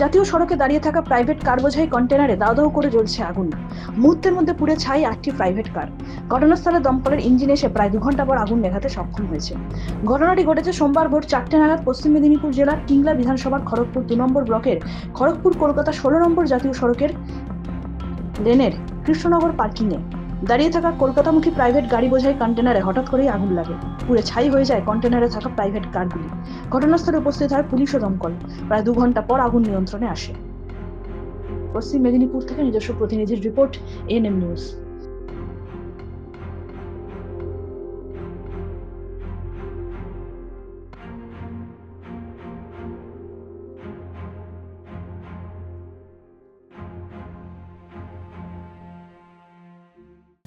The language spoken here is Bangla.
জাতীয় সড়কে দাঁড়িয়ে থাকা প্রাইভেট কার বোঝাই কন্টেনারে দাও করে জ্বলছে আগুন। মুহূর্তের মধ্যে পুড়ে ছাই আটটি প্রাইভেট কার ঘটনাস্থলে দমকলের ইঞ্জিন এসে প্রায় দু ঘণ্টা পর আগুন নেভাতে সক্ষম হয়েছে। ঘটনাটি ঘটেছে সোমবার ভোর চারটে নাগাদ পশ্চিম মেদিনীপুর জেলার টিংলা বিধানসভার খড়গপুর দু নম্বর ব্লকের খড়গপুর কলকাতা ষোলো নম্বর জাতীয় সড়কের লেনের কৃষ্ণনগর পার্কিংয়ে দাঁড়িয়ে থাকা কলকাতামুখী প্রাইভেট গাড়ি বোঝাই কন্টেনারে হঠাৎ করেই আগুন লাগে। পুড়ে ছাই হয়ে যায় কন্টেনারে থাকা প্রাইভেট কারগুলি। ঘটনাস্থলে উপস্থিত হয় পুলিশ ও দমকল। প্রায় দু ঘণ্টা পর আগুন নিয়ন্ত্রণে আসে। পশ্চিম মেদিনীপুর থেকে নিজস্ব প্রতিনিধির রিপোর্ট এনএম নিউজ